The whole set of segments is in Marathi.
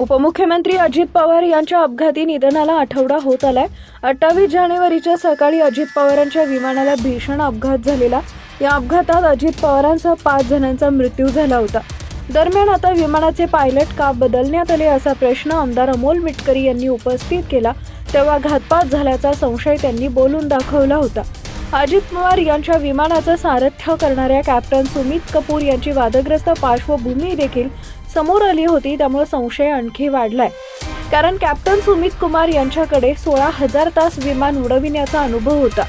उपमुख्यमंत्री अजित पवार यांच्या अपघाती निधनाला आठवडा होत आलाय. अठ्ठावीस जानेवारीच्या सकाळी अजित पवारांच्या विमानाला भीषण अपघात झालेला. या अपघातात अजित पवारांसह पाच जणांचा मृत्यू झाला होता. दरम्यान आता विमानाचे पायलट का बदलण्यात आले असा प्रश्न आमदार अमोल मिटकरी यांनी उपस्थित केला. तेव्हा घातपात झाल्याचा संशय त्यांनी बोलून दाखवला होता. अजित पवार यांच्या विमानाचं सारथ्य करणाऱ्या कॅप्टन सुमित कपूर यांची वादग्रस्त पार्श्वभूमी देखील समोर आली होती त्यामुळे संशय आणखी वाढलाय. कारण कॅप्टन सुमित कुमार यांच्याकडे सोळा हजार तास विमान उडविण्याचा अनुभव होता.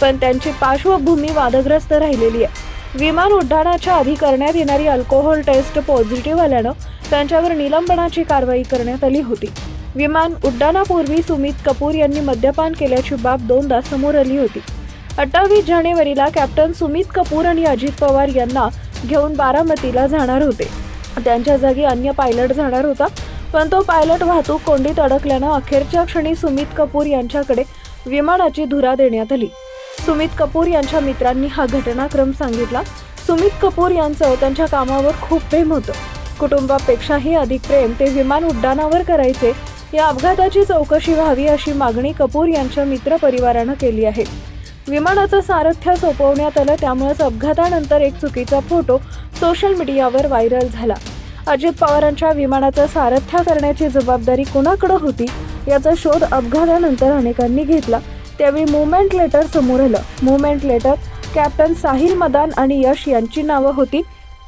पण त्यांची पार्श्वभूमी वादग्रस्त राहिलेली आहे. विमान उड्डाणाच्या आधी करण्यात येणारी अल्कोहोल टेस्ट पॉझिटिव्ह आल्यानं त्यांच्यावर निलंबनाची कारवाई करण्यात आली होती. विमान उड्डाणापूर्वी सुमित कपूर यांनी मद्यपान केल्याची बाब दोनदा समोर आली होती. अठ्ठावीस जानेवारीला कॅप्टन सुमित कपूर आणि अजित पवार यांना घेऊन बारामतीला जाणार होते. त्यांच्या जागी अन्य पायलट जाणार होता. पण तो पायलट वाहतूक कोंडीत अडकल्यानं अखेरच्या क्षणी सुमित कपूर यांच्याकडे विमानाची धुरा देण्यात आली. सुमित कपूर यांच्या मित्रांनी हा घटनाक्रम सांगितला. सुमित कपूर यांचं त्यांच्या कामावर खूप प्रेम होतं. कुटुंबापेक्षाही अधिक प्रेम ते विमान उड्डाणावर करायचे. या अपघाताची चौकशी व्हावी अशी मागणी कपूर यांच्या मित्रपरिवारानं केली आहे. विमानाचं सारथ्य सोपवण्यात आलं त्यामुळेच अपघातानंतर एक चुकीचा फोटो सोशल मीडियावर व्हायरल झाला. अजित पवारांच्या विमानाचं सारथ्य करण्याची जबाबदारी कोणाकडं होती याचा शोध अपघातानंतर अनेकांनी घेतला. त्यावेळी मुवमेंट लेटर समोर आलं. Movement letter captain Sahil Madan आणि यश यांची नावं होती.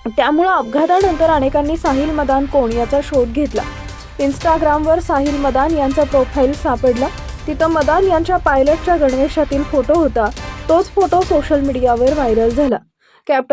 त्यामुळं अपघातानंतर अनेकांनी साहिल मदान कोण याचा शोध घेतला. इंस्टाग्रामवर साहिल मदान यांचा प्रोफाईल सापडला. तिथं मदान यांच्या पायलटच्या गणवेशातील फोटो होता. तोच फोटो सोशल मीडियावर व्हायरल झाला. कॅप्टन